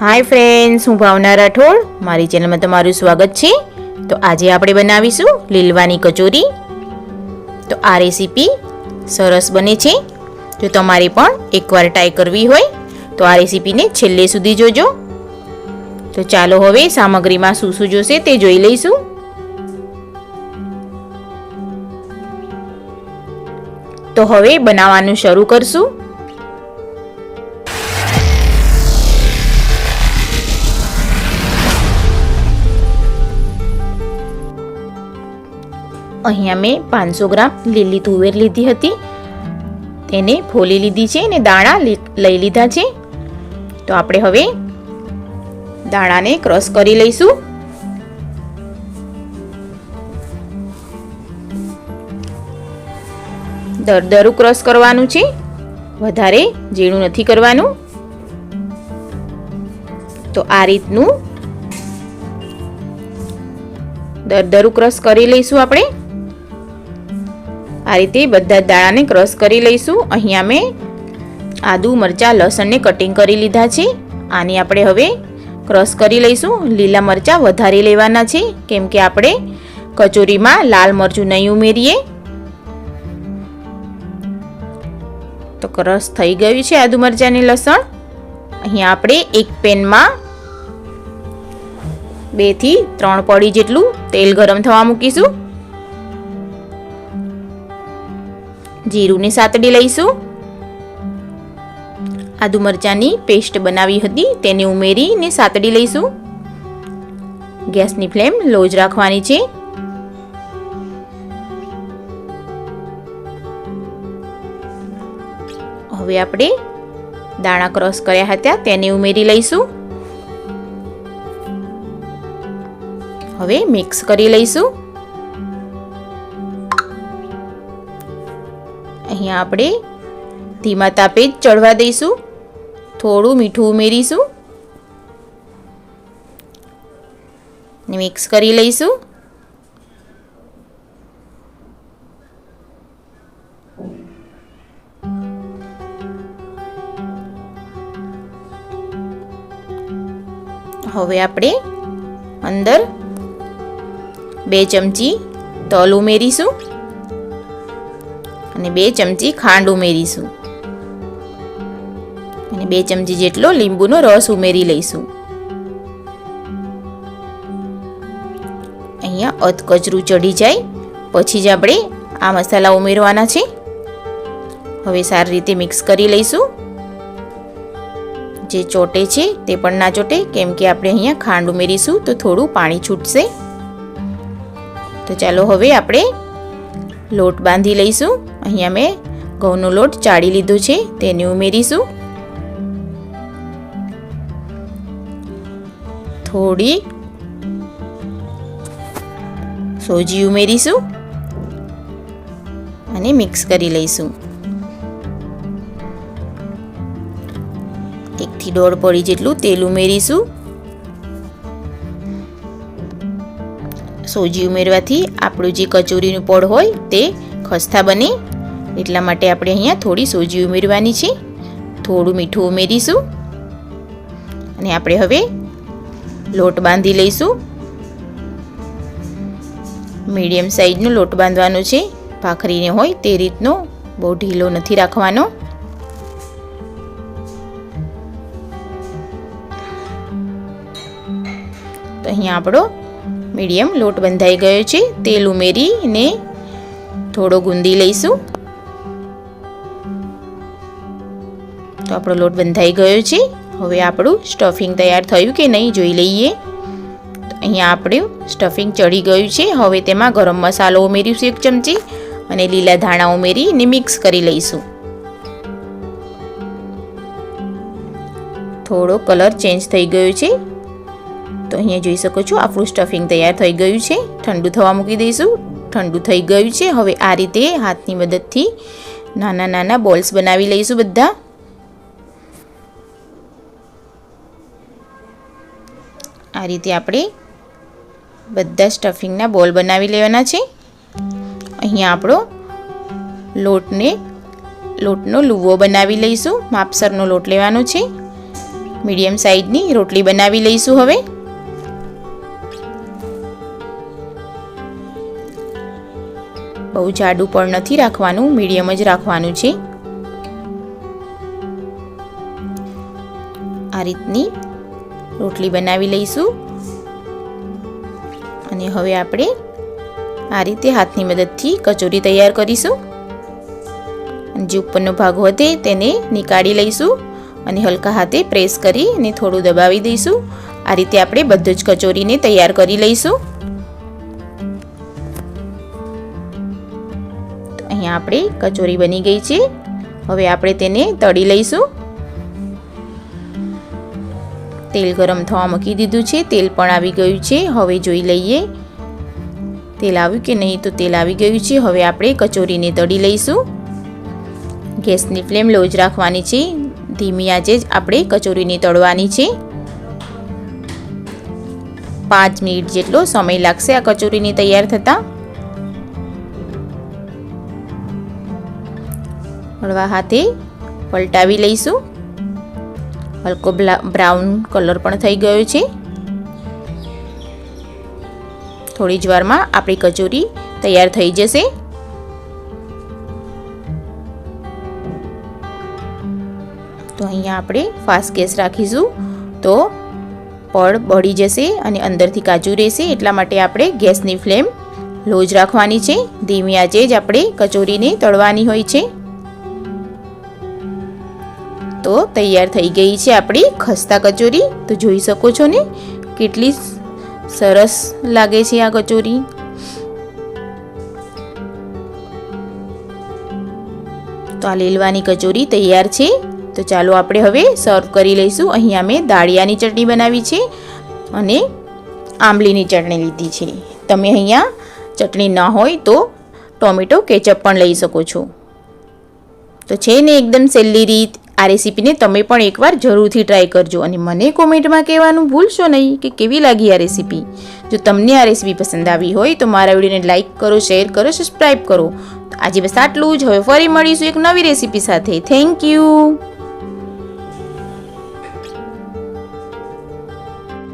Hi friends હું ભાવના રાઠોડ. મારી ચેનલમાં તમારું સ્વાગત છે. તો આજે આપણે બનાવીશું લીલવાની કચોરી. તો આ રેસીપી સરસ બને છે. જો તમારે પણ એકવાર ટ્રાય કરવી હોય, તો આ રેસીપીને છેલ્લે સુધી જોજો. તો ચાલો હવે સામગ્રીમાં શું શું જોશે તે જોઈ લઈશું. તો હવે બનાવવાનું શરૂ કરશું. અહીંયા મેં પાંચસો ગ્રામ લીલી તુવેર લીધી હતી. તેને ફોલી લીધી છે અને દાણા લઈ લીધા છે. તો આપણે હવે દાણાને ક્રશ કરી લઈશું. દરદરું ક્રોસ કરવાનું છે. વધારે ઝીણું નથી કરવાનું. તો આ રીતનું દરદરું ક્રશ કરી લઈશું આપણે. આ રીતે બધા દાણાને ક્રશ કરી લઈશું. અહીંયા મેં આદુ, મરચાં, લસણને કટિંગ કરી લીધા છે. આની આપણે હવે ક્રશ કરી લઈશું. લીલા મરચાં વધારે લેવાના છે, કેમ કે આપણે કચોરીમાં લાલ મરચું નહીં ઉમેરીએ. તો ક્રશ થઈ ગયું છે આદુ મરચાંની લસણ. અહીંયા આપણે એક પેનમાં બેથી ત્રણ પડી જેટલું તેલ ગરમ થવા મૂકીશું. જીરુંની સાતડી લઈશું. આદુ મરચાંની પેસ્ટ બનાવી હતી, તેને ઉમેરીને સાતડી લઈશું. ગેસની ફ્લેમ લો જ રાખવાની છે. હવે આપણે દાણા ક્રોસ કર્યા હતા, તેને ઉમેરી લઈશું. હવે મિક્સ કરી લઈશું. અહીંયા આપણે ધીમા તાપે જ ચડવા દઈશું. થોડું મીઠું ઉમેરીશું. ને મિક્સ કરી લઈશું. હવે આપણે અંદર બે ચમચી તલ ઉમેરીશું. અને બે ચમચી ખાંડ ઉમેરીશું. અને બે ચમચી જેટલો લીંબુનો રસ ઉમેરી લઈશું. અહીંયા અધકચરું ચડી જાય, પછી જ આપણે આ મસાલા ઉમેરવાના છે. હવે સારી રીતે મિક્સ કરી લઈશું. જે ચોટે છે તે પણ ના ચોટે, કેમ કે આપણે અહીંયા ખાંડ ઉમેરીશું તો થોડું પાણી છૂટશે. તો ચાલો હવે આપણે લોટ બાંધી લઈશું. અહીંયા મેં ઘઉંનો લોટ ચાળી લીધો છે, તેને ઉમેરીશું. થોડી સોજી ઉમેરીશું અને મિક્સ કરી લઈશું. એકથી દોઢ પડી જેટલું તેલ ઉમેરીશું. સોજી ઉમેરવાથી આપણું જે કચોરીનું પડ હોય તે ખસ્તા બને. એટલા માટે આપણે અહીંયા થોડી સોજી ઉમેરવાની છે. થોડું મીઠું ઉમેરીશું. અને આપણે હવે લોટ બાંધી લઈશું. મીડિયમ સાઈઝનો લોટ બાંધવાનો છે. ભાખરીને હોય તે રીતનો બહુ ઢીલો નથી રાખવાનો. તો અહીંયા આપણો મીડિયમ લોટ બંધાઈ ગયો છે. તેલ ઉમેરીને થોડો ગુંદી લઈશું. તો આપણો લોટ બંધાઈ ગયો છે. હવે આપણું સ્ટફિંગ તૈયાર થયું કે નહીં જોઈ લઈએ. અહીંયા આપણું સ્ટફિંગ ચડી ગયું છે. હવે તેમાં ગરમ મસાલો ઉમેરીશું એક ચમચી અને લીલા ધાણા ઉમેરીને મિક્સ કરી લઈશું. થોડો કલર ચેન્જ થઈ ગયો છે. તો અહીંયા જોઈ શકો છો, આપણું સ્ટફિંગ તૈયાર થઈ ગયું છે. ઠંડુ થવા મૂકી દઈશું. ઠંડુ થઈ ગયું છે. હવે આ રીતે હાથની મદદથી નાના નાના બોલ્સ બનાવી લઈશું બધા. આ રીતે આપણે બધા સ્ટફિંગના બોલ બનાવી લેવાના છે. અહીંયા આપણો લોટને, લોટનો લુવો બનાવી લઈશું. માપસરનો લોટ લેવાનો છે. મીડિયમ સાઈઝની રોટલી બનાવી લઈશું હવે. બહુ જાડું પણ નથી રાખવાનું, મીડિયમ જ રાખવાનું છે. આ રીતની રોટલી બનાવી લઈશું. અને હવે આપણે આ રીતે હાથની મદદથી કચોરી તૈયાર કરીશું. જે ઉપરનો ભાગ વધે તેને નીકાળી લઈશું અને હલકા હાથે પ્રેસ કરી અને થોડું દબાવી દઈશું. આ રીતે આપણે બધું જ કચોરીને તૈયાર કરી લઈશું. અહીંયા આપણે કચોરી બની ગઈ છે. હવે આપણે તેને તળી લઈશું. તેલ ગરમ થવા મૂકી દીધું છે. તેલ પણ આવી ગયું છે. હવે જોઈ લઈએ. તેલ આવ્યું કે નહીં તો તેલ આવી ગયું છે. હવે આપણે કચોરીને તળી લઈશું. ગેસની ફ્લેમ લો જ રાખવાની છે. ધીમી આંચે જ આપણે કચોરીને તળવાની છે. પાંચ મિનિટ જેટલો સમય લાગશે આ કચોરીને તૈયાર થતાં. હળવા હાથે પલટાવી લઈશું. હલકો બ્રાઉન કલર પણ થઈ ગયો છે. થોડી જ વારમાં આપણી કચોરી તૈયાર થઈ જશે. તો અહીંયા આપણે ફાસ્ટ ગેસ રાખીશું. તો પડ બળી જશે અને અંદરથી કાજુ રહેશે, એટલા માટે આપણે ગેસની ફ્લેમ લો જ રાખવાની છે. ધીમી આજે જ આપણે કચોરીને તળવાની હોય છે. તો તૈયાર થઈ ગઈ છે આપણી ખસ્તા કચોરી. તો જોઈ શકો છો ને, કેટલી સરસ લાગે છે આ કચોરી. તો આ લીલવાની કચોરી તૈયાર છે. તો ચાલો આપણે હવે સર્વ કરી લઈશું. અહીંયા મેં દાળિયાની ચટણી બનાવી છે અને આંબલીની ચટણી લીધી છે. તમે અહીંયા ચટણી ન હોય તો ટોમેટો, કેચઅપ પણ લઈ શકો છો. તો છે ને એકદમ સહેલી રીત. આ રેસીપીને તમે પણ એકવાર જરૂરથી ટ્રાય કરજો અને મને કોમેન્ટમાં કહેવાનું ભૂલશો નહીં કે કેવી લાગી આ રેસીપી જો તમને આ રેસીપી પસંદ આવી હોય તો મારા વિડીયોને લાઇક કરો શેર કરો સબસ્ક્રાઈબ કરો. આજે બસ આટલું જ. હવે ફરી મળીશું એક નવી રેસીપી સાથે. Thank you